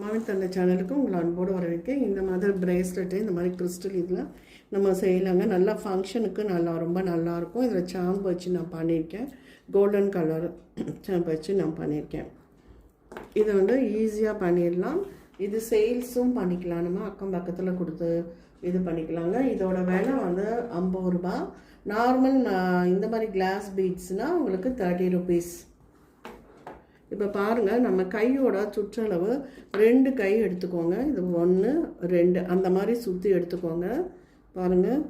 அம்மாவின் தந்தை சேனலுக்கு உங்களை அன்போடு வரவேற்கேன். இந்த மாதிரி பிரேஸ்லெட்டு இந்த மாதிரி கிறிஸ்டல் இதெல்லாம் நம்ம செய்யலாங்க. நல்லா ஃபங்க்ஷனுக்கு நல்லா ரொம்ப நல்லாயிருக்கும் இதில் சாம்பு வச்சு நான் பண்ணியிருக்கேன். கோல்டன் கலர் சாம்பு வச்சு நான் பண்ணியிருக்கேன். இதை வந்து ஈஸியாக பண்ணிடலாம். இது சேல்ஸும் பண்ணிக்கலாம். நம்ம அக்கம் பக்கத்தில் கொடுத்து இது பண்ணிக்கலாங்க. இதோட விலை வந்து ஐம்பது ரூபா நார்மல் இந்த மாதிரி கிளாஸ் பீட்ஸ்னால் உங்களுக்கு தேர்ட்டி ருபீஸ் இப்போ பாருங்கள் நம்ம கையோட சுற்றளவு ரெண்டு கை எடுத்துக்கோங்க. இது ஒன்று ரெண்டு. அந்த மாதிரி சுற்றி எடுத்துக்கோங்க. பாருங்கள்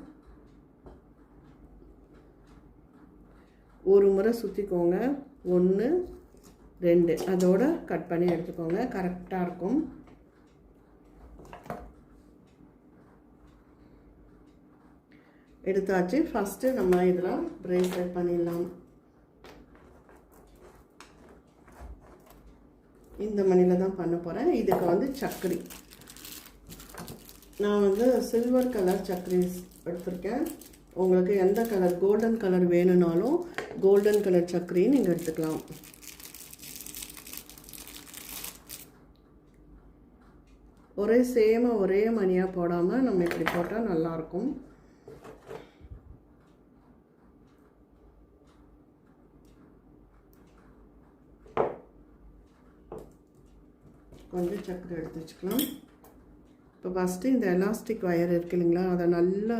ஒரு முறை சுற்றிக்கோங்க ஒன்று ரெண்டு. அதோட கட் பண்ணி எடுத்துக்கோங்க. கரெக்டாக இருக்கும். எடுத்தாச்சு. ஃபஸ்ட்டு நம்ம இதில் பிரேஸ்லெட் பண்ணிடலாம். இந்த மணியில் தான் பண்ண போகிறேன் இதுக்கு வந்து சக்கரி நான் வந்து சில்வர் கலர் சக்கரி எடுத்திருக்கேன். உங்களுக்கு எந்த கலர் கோல்டன் கலர் வேணும்னாலும் கோல்டன் கலர் சர்க்கரையும் நீங்கள் எடுத்துக்கலாம். ஒரே சேமாக ஒரே மணியாக போடாமல் நம்ம இப்படி போட்டால் நல்லாயிருக்கும் கொஞ்சம் சக்கரை எடுத்து வச்சுக்கலாம். இப்போ ஃபஸ்ட்டு இந்த எலாஸ்டிக் ஒயர் இருக்கு இல்லைங்களா அதை நல்லா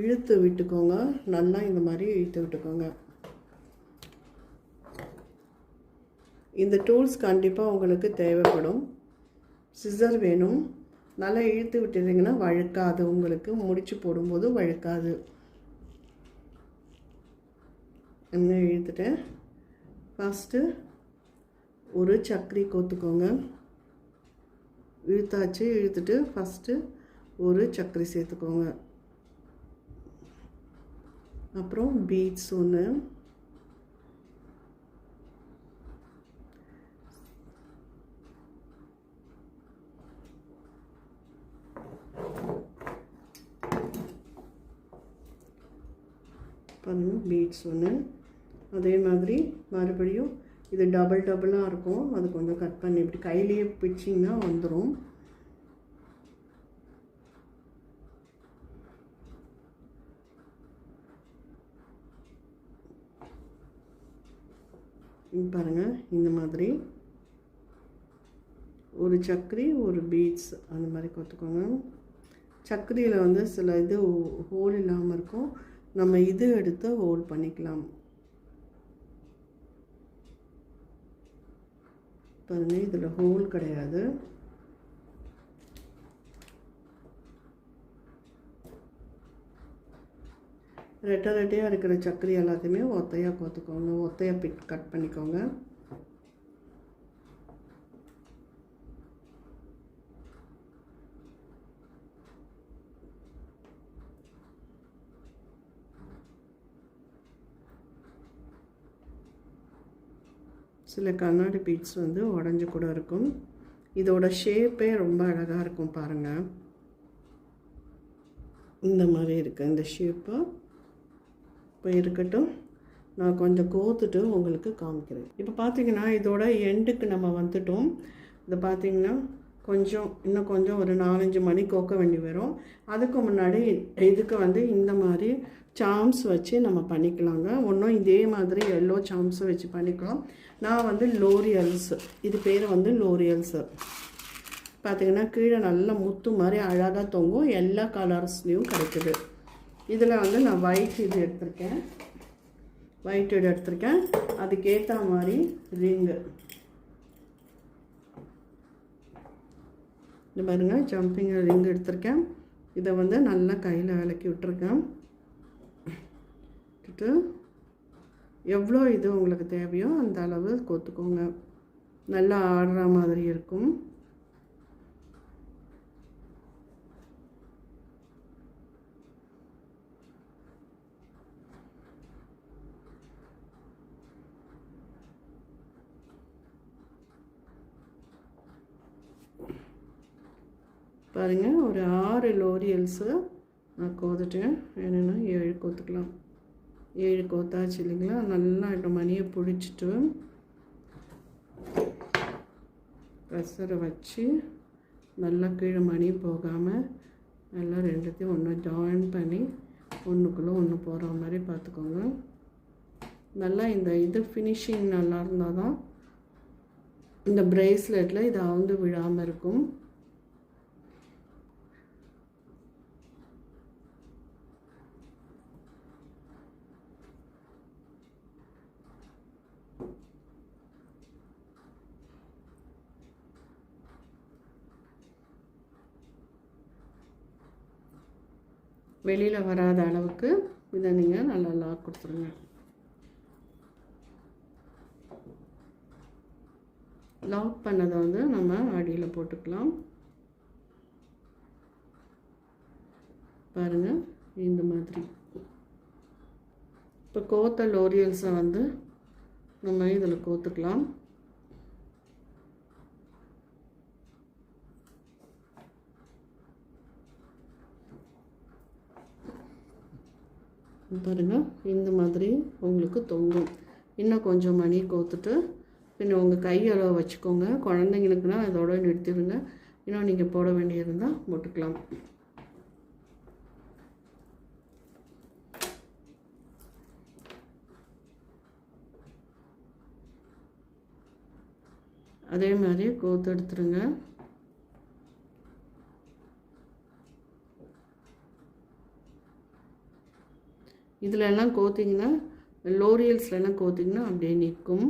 இழுத்து விட்டுக்கோங்க. நல்லா இந்த மாதிரி இழுத்து விட்டுக்கோங்க. இந்த டூல்ஸ் கண்டிப்பாக உங்களுக்கு தேவைப்படும். சிசர் வேணும். நல்லா இழுத்து விட்டுருந்தீங்கன்னா வழுக்காது. உங்களுக்கு முடிச்சு போடும்போது வழுக்காது. என்ன இழுத்துட்டேன்? ஃபஸ்ட்டு ஒரு சக்கரி கோத்துக்கோங்க. இழுத்தாச்சு இழுத்துட்டு ஃபஸ்ட்டு ஒரு சர்க்கரை சேர்த்துக்கோங்க. அப்புறம் பீட்ஸ் ஒன்று பாருங்கள் பீட்ஸ் ஒன்று அதே மாதிரி மறுபடியும் இது டபுள் டபுளாக இருக்கும். அது கொஞ்சம் கட் பண்ணி இப்படி கையிலேயே பிடிச்சிங்கன்னா வந்துடும் பாருங்கள் இந்த மாதிரி. ஒரு சக்கரி ஒரு பீட்ஸ் அந்த மாதிரி கொத்துக்கோங்க சக்கரியில் வந்து சில இது ஹோல் இல்லாமல் இருக்கும். நம்ம இது எடுத்து ஹோல் பண்ணிக்கலாம். பாருங்கள் இதில் ஹோல் கிடையாது. ரெட்டை ரெட்டையாக இருக்கிற சக்கரி எல்லாத்தையுமே ஒத்தையாக கோத்துக்கோங்க. ஒத்தையாக பிட் கட் பண்ணிக்கோங்க. சில கண்ணாடி பீட்ஸ் வந்து உடஞ்சி கூட இருக்கும். இதோட ஷேப்பே ரொம்ப அழகாக இருக்கும் பாருங்கள் இந்த மாதிரி இருக்குது இந்த ஷேப்பு இப்போ இருக்கட்டும். நான் கொஞ்சம் கோத்துட்டு உங்களுக்கு காமிக்கிறேன். இப்போ பார்த்தீங்கன்னா இதோட எண்டுக்கு நம்ம வந்துட்டோம். இதை பார்த்தீங்கன்னா கொஞ்சம் இன்னும் கொஞ்சம் ஒரு நாலஞ்சு மணி கோக்க வேண்டி வரும். அதுக்கு முன்னாடி இதுக்கு வந்து இந்த மாதிரி சாம்ஸ் வச்சு நம்ம பண்ணிக்கலாங்க. ஒன்றும் இதே மாதிரி எல்லோ சாம்ஸும் வச்சு பண்ணிக்கலாம். நான் வந்து லோரியல்ஸ் இது பேர் வந்து லோரியல்ஸு பார்த்திங்கன்னா கீழே நல்லா முத்து மாதிரி அழகாக தொங்கும். எல்லா கலர்ஸ்லேயும் கிடைக்குது. இதில் வந்து நான் ஒயிட் இது எடுத்திருக்கேன். ஒயிட் இது எடுத்திருக்கேன். அதுக்கேற்ற மாதிரி ரிங்கு இது பாருங்கள் ஜம்பிங் ரிங் எடுத்திருக்கேன். இதை வந்து நல்லா கையில் விளக்கி விட்டுருக்கேன். விட்டுட்டு எவ்வளோ இது உங்களுக்கு தேவையோ அந்த அளவு கோத்துக்கோங்க. நல்லா ஆடுற மாதிரி இருக்கும். பாருங்கள் ஒரு ஆறு லோரியல்ஸு. நான் கோத்துட்டேன். வேணும்னா ஏழு கோத்துக்கலாம். ஏழு கோத்தாச்சு இல்லைங்களா? நல்லா இப்போ மணியை பிடிச்சிட்டு ப்ரெஷரை வச்சு நல்லா கீழே மணி போகாமல் நல்லா ரெண்டுத்தையும் ஒன்று ஜாயின் பண்ணி ஒன்றுக்குள்ளே ஒன்று போகிற மாதிரி பார்த்துக்கோங்க. நல்லா இந்த இது ஃபினிஷிங் நல்லா இருந்தால் தான் இந்த ப்ரேஸ்லெட்டில் இது அவுந்து விழாமல் இருக்கும். வெளியில் வராத அளவுக்கு இதை நீங்கள் நல்லா லாக் கொடுத்துருங்க. லாக் பண்ணதை வந்து நம்ம அடியில் போட்டுக்கலாம். பாருங்கள் இந்த மாதிரி. இப்போ கோத்த லோரியல்ஸை வந்து நம்ம இதில் கோத்துக்கலாம். பாருங்கள் இந்த மாதிரி உங்களுக்கு தொங்கும். இன்னும் கொஞ்சம் மணி கோத்துட்டு பின்ன உங்கள் கையளவு வச்சுக்கோங்க. குழந்தைங்களுக்குனா இதோட நிறுத்திடுங்க. இன்னும் நீங்கள் போட வேண்டியிருந்தால் போட்டுக்கலாம். அதே மாதிரி கோத்து எடுத்துருங்க. இதில் எல்லாம் கோத்திங்கன்னா லோரியல்ஸ்லாம் கோத்திங்கன்னா அப்படியே நிற்கும்.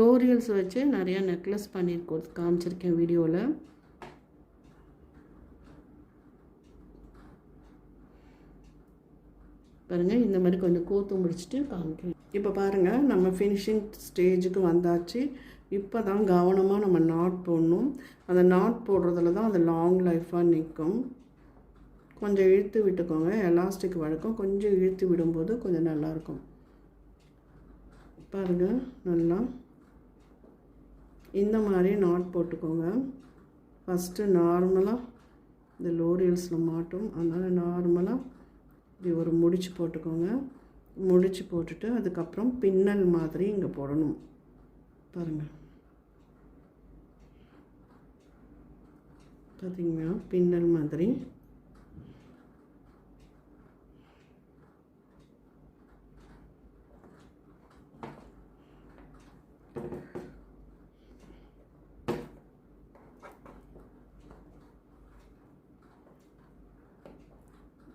லோரியல்ஸ் வச்சு நிறையா நெக்லஸ் பண்ணியிருக்கோம் காமிச்சிருக்கேன் வீடியோவில் பாருங்கள் இந்த மாதிரி கொஞ்சம் கோத்து முடிச்சுட்டு காமிக்கிறேன். இப்போ பாருங்கள் நம்ம ஃபினிஷிங் ஸ்டேஜுக்கு வந்தாச்சு. இப்போ தான் கவனமாக நம்ம நாட் போடணும். அந்த நாட் போடுறதுல தான் அது லாங் லைஃபாக நிற்கும். கொஞ்சம் இழுத்து விட்டுக்கோங்க. எலாஸ்டிக் வழக்கம். கொஞ்சம் இழுத்து விடும்போது கொஞ்சம் நல்லாயிருக்கும். பாருங்கள் நல்லா. இந்த மாதிரி நாட் போட்டுக்கோங்க. ஃபஸ்ட்டு நார்மலாக இந்த லோரியல்ஸில் மாட்டும். அதனால் நார்மலாக இப்படி ஒரு முடிச்சு போட்டுக்கோங்க. முடிச்சு போட்டுட்டு அதுக்கப்புறம் பின்னல் மாதிரி இங்கே போடணும். பாருங்கள் பார்த்திங்கன்னா பின்னல் மாதிரி.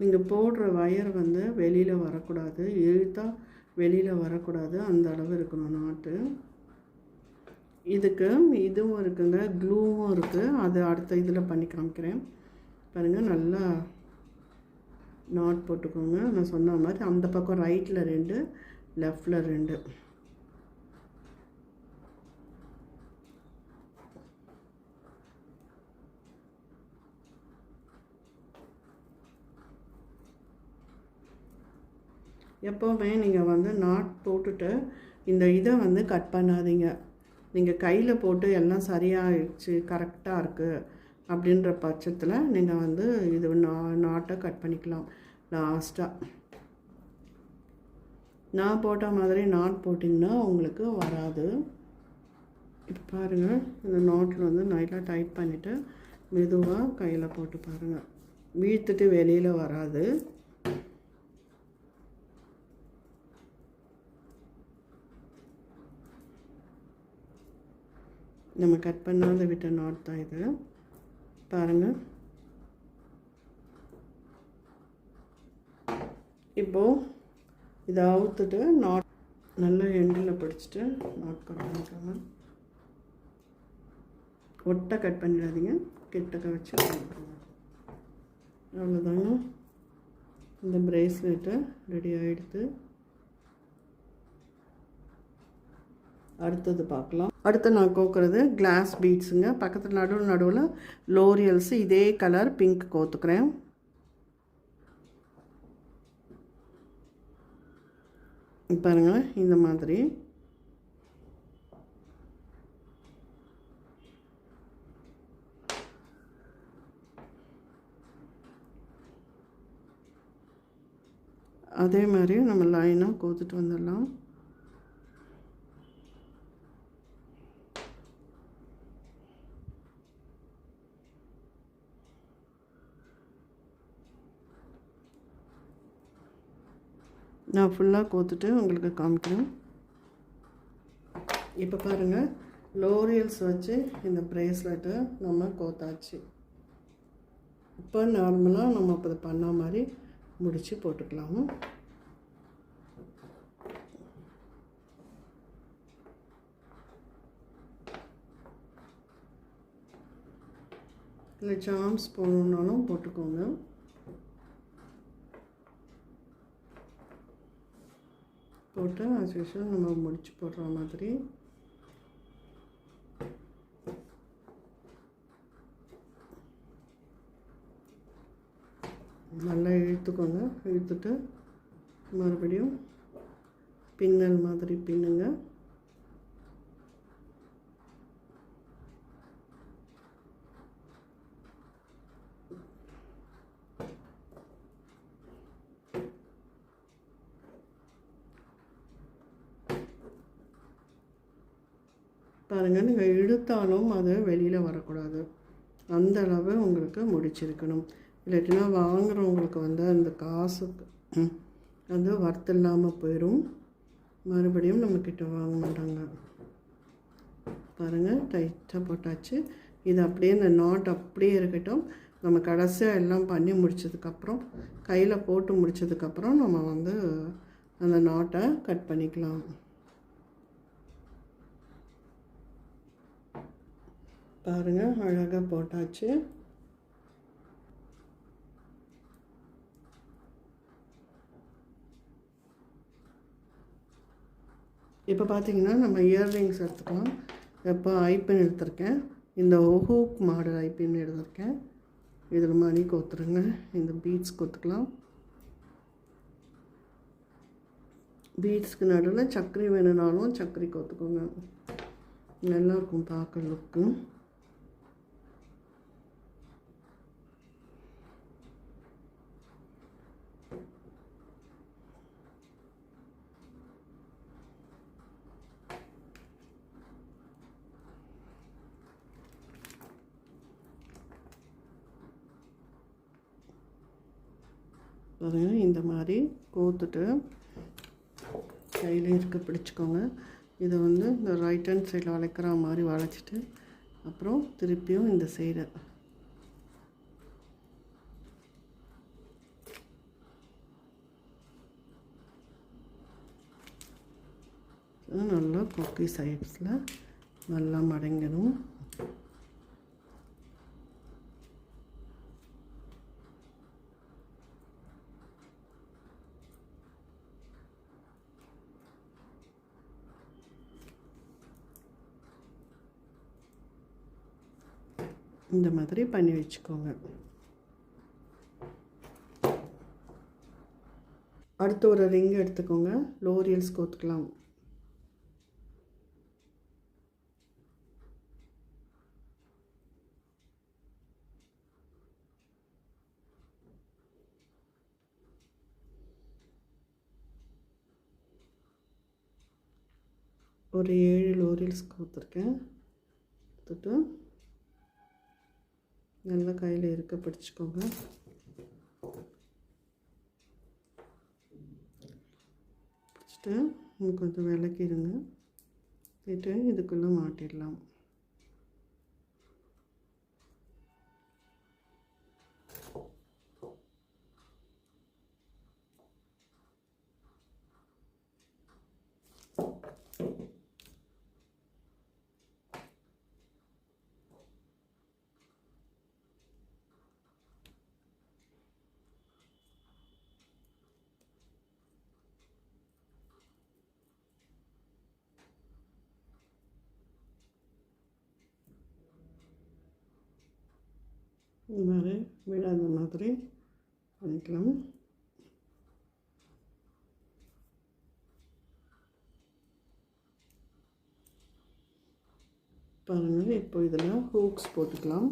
நீங்கள் போடுற வயர் வந்து வெளியில் வரக்கூடாது. இழுத்தா வெளியில் வரக்கூடாது. அந்த அளவு இருக்கணும் நாட்டு. இதுக்கு இதுவும் இருக்குங்க. க்ளூவும் இருக்குது அது அடுத்த இதில் பண்ணி காமிக்கிறேன். பாருங்கள் நல்லா நாட் போட்டுக்கோங்க. நான் சொன்ன மாதிரி அந்த பக்கம் ரைட்டில் ரெண்டு லெஃப்டில் ரெண்டு. எப்போவுமே நீங்கள் வந்து நாட் போட்டுட்டு இந்த இதை வந்து கட் பண்ணாதீங்க. நீங்கள் கையில் போட்டு எல்லாம் சரியாகிடுச்சு கரெக்டாக இருக்குது அப்படின்ற பட்சத்தில் நீங்கள் வந்து இது நா நாட்டை கட் பண்ணிக்கலாம் லாஸ்ட்டாக நான் போட்ட மாதிரி நாட் போட்டிங்கன்னா உங்களுக்கு வராது. இப்போ பாருங்கள் இந்த நாட்டில் வந்து நல்லா டைட் பண்ணிவிட்டு மெதுவாக கையில் போட்டு பாருங்கள் வீழ்த்துட்டு வெளியில் வராது. நம்ம கட் பண்ணாத விட்ட நாட் தான் இது. பாருங்கள் இப்போது இதை அவுத்துட்டு நாட் நல்லா எண்டில் பிடிச்சிட்டு நாட் கட் பண்ணிக்கோங்க. ஒட்டை கட் பண்ணிடாதீங்க. கிட்டக்க வச்சு பண்ணிக்கோங்க. அவ்வளோதாங்க இந்த ப்ரேஸ்லெட்டு ரெடி ஆகிடுது அடுத்தது பார்க்கலாம். அடுத்து நான் கோக்குறது கிளாஸ் பீட்ஸுங்க பக்கத்தில் நடுவில் நடுவில் லோரியல்ஸு இதே கலர் பிங்க் கோத்துக்கிறேன். பாருங்க இந்த மாதிரி. அதே மாதிரி நம்ம லைனாக கோத்துட்டு வந்துடலாம். நான் ஃபுல்லாக கோத்துட்டு உங்களுக்கு காமிக்கிறேன். இப்போ பாருங்கள் லோரியல்ஸ் வச்சு இந்த ப்ரேஸ்லெட்டை நம்ம கோத்தாச்சு. இப்போ நார்மலாக நம்ம இப்போ பண்ண மாதிரி முடித்து போட்டுக்கலாம். இல்லை சாம்ஸ் போடணுன்னாலும் போட்டுக்கோங்க. போட்டு ஆஸ் யூஸ்வல் நம்ம முடிச்சு போடுற மாதிரி. நல்லா இழுத்துக்கோங்க. இழுத்துட்டு மறுபடியும் பின்னல் மாதிரி பின்னுங்க. பாருங்கள் நீங்கள் இழுத்தாலும் அது வெளியில் வரக்கூடாது. அந்த அளவு உங்களுக்கு முடிச்சிருக்கணும். இல்லாட்டினா வாங்குகிறவங்களுக்கு வந்து அந்த காசுக்கு அது வர்த்து இல்லாமல் போயிடும் மறுபடியும் நம்மக்கிட்ட வாங்க மாட்டாங்க. பாருங்கள் டைட்டாக போட்டாச்சு. இது அப்படியே இந்த நாட் அப்படியே இருக்கட்டும். நம்ம கடைசியாக எல்லாம் பண்ணி முடிச்சதுக்கப்புறம் கையில் போட்டு முடிச்சதுக்கப்புறம் நம்ம வந்து அந்த நாட்டை கட் பண்ணிக்கலாம். பாருங்கள் அழகாக போட்டாச்சு. இப்போ பார்த்தீங்கன்னா நம்ம இயர்ரிங்ஸ் எடுத்துக்கலாம். இப்போ ஐப்பின் எடுத்திருக்கேன். இந்த ஹூக் மாடல் ஐப்பின் எடுத்திருக்கேன். இதில் மணி கொத்துருங்க. இந்த பீட்ஸ் கொத்துக்கலாம். பீட்ஸ்க்கு நடுவில் சக்கரை வேணும்னாலும் சக்கரை கொத்துக்கோங்க. நல்லா இருக்கும் பார்க்க லுக்கு பாருங்க இந்த மாதிரி கோத்துட்டு கையில் இருக்க பிடிச்சிக்கோங்க. இதை வந்து இந்த ரைட் ஹேண்ட் சைடில் வளைக்கிற மாதிரி வளைச்சிட்டு அப்புறம் திருப்பியும் இந்த சைடு நல்லா கொக்கி சைட்ஸில் நல்லா மடங்கணும். இந்த மாதிரி பண்ணி வச்சுக்கோங்க. அடுத்து ஒரு ரிங் எடுத்துக்கோங்க. லோரியல்ஸ் கோத்துக்கலாம் ஒரு ஏழு லோரியல்ஸ் கோத்துருக்கேன் எடுத்துட்டு நல்லா கையில் இருக்க பிடிச்சிக்கோங்க. பிடிச்சிட்டு இன்னும் கொஞ்சம் விளக்கிடுங்க. விட்டு இதுக்குள்ளே மாட்டிடலாம். இந்த மாதிரி விழாத மாதிரி பண்ணிக்கலாம். பாருங்கள் இப்போ இதில் ஹூக்ஸ் போட்டுக்கலாம்.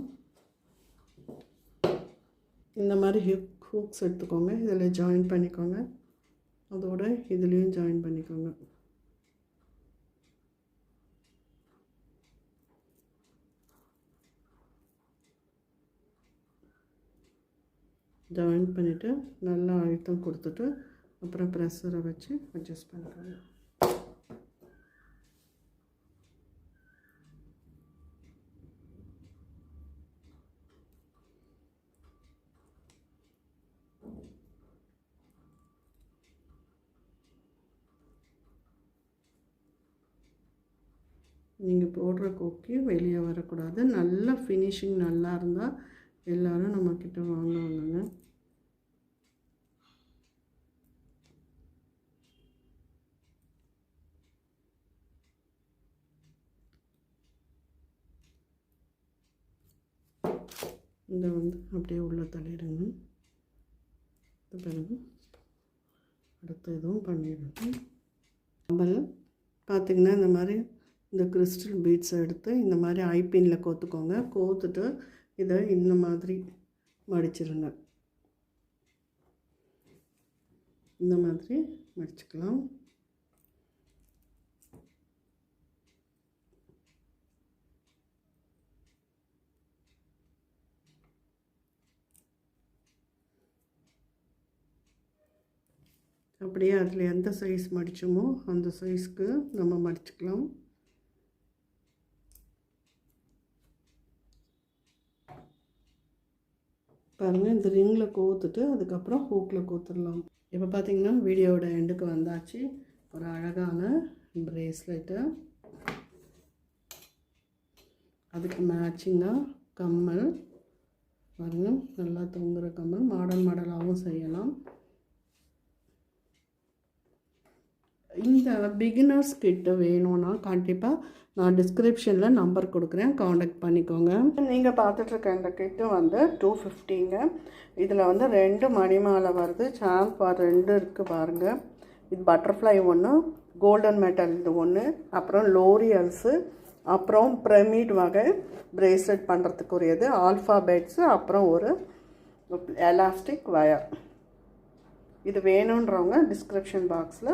இந்த மாதிரி ஹிப் ஹூக்ஸ் எடுத்துக்கோங்க இதில் ஜாயின் பண்ணிக்கோங்க. அதோட இதுலேயும் ஜாயின் பண்ணிக்கோங்க. ஜாயின் பண்ணிவிட்டு நல்லா அழுத்தம் கொடுத்துட்டு அப்புறம் ப்ரெஷரை வச்சு அட்ஜஸ்ட் பண்ணிக்கோங்க நீங்கள் போடுற கொக்கி வெளியே வரக்கூடாது. நல்ல ஃபினிஷிங் நல்லா இருந்தால் எல்லோரும் நம்மக்கிட்ட வாங்குவாங்கங்க இந்த வந்து அப்படியே உள்ள தள்ளிடுங்க. இது பிறகு அடுத்து இதுவும் பண்ணிடுங்க நம்ம பார்த்திங்கன்னா இந்த மாதிரி இந்த கிறிஸ்டல் பீட்ஸை எடுத்து இந்த மாதிரி ஐபின்ல கோத்துக்கோங்க. கோத்துட்டு இதை இந்த மாதிரி மடிச்சிருங்க. இந்த மாதிரி மடிச்சுக்கலாம். அப்படியே அதில் எந்த சைஸ் மடித்தோமோ அந்த சைஸ்க்கு நம்ம மடிச்சுக்கலாம். பாருங்கள் இந்த ரிங்கில் கோத்துட்டு அதுக்கப்புறம் ஹூக்கில் கோத்துடலாம். இப்போ பார்த்தீங்கன்னா வீடியோவோட எண்டுக்கு வந்தாச்சு. ஒரு அழகான ப்ரேஸ்லெட்டு அதுக்கு மேட்சிங்காக கம்மல். பாருங்கள் நல்லா தொங்குற கம்மல். மாடல் மாடலாகவும் செய்யலாம். இந்த பிகினர்ஸ் கிட்ட வேணும்னா கண்டிப்பாக நான் டிஸ்கிரிப்ஷனில் நம்பர் கொடுக்குறேன். காண்டாக்ட் பண்ணிக்கோங்க. நீங்கள் பார்த்துட்ருக்க இந்த கிட்டு வந்து டூ ஃபிஃப்டிங்க இதில் வந்து ரெண்டு மணிமாலை வருது. சாம்ப் ரெண்டு இருக்குது பாருங்கள் இது பட்டர்ஃப்ளை ஒன்று கோல்டன் மெட்டல் இது ஒன்று அப்புறம் லோரியல்ஸு அப்புறம் பிரமிட் வகை பிரேஸ்லெட் பண்ணுறதுக்குரியது ஆல்ஃபாபெட்ஸு அப்புறம் ஒரு எலாஸ்டிக் வயர் இது வேணுன்றவங்க டிஸ்கிரிப்ஷன் பாக்ஸில்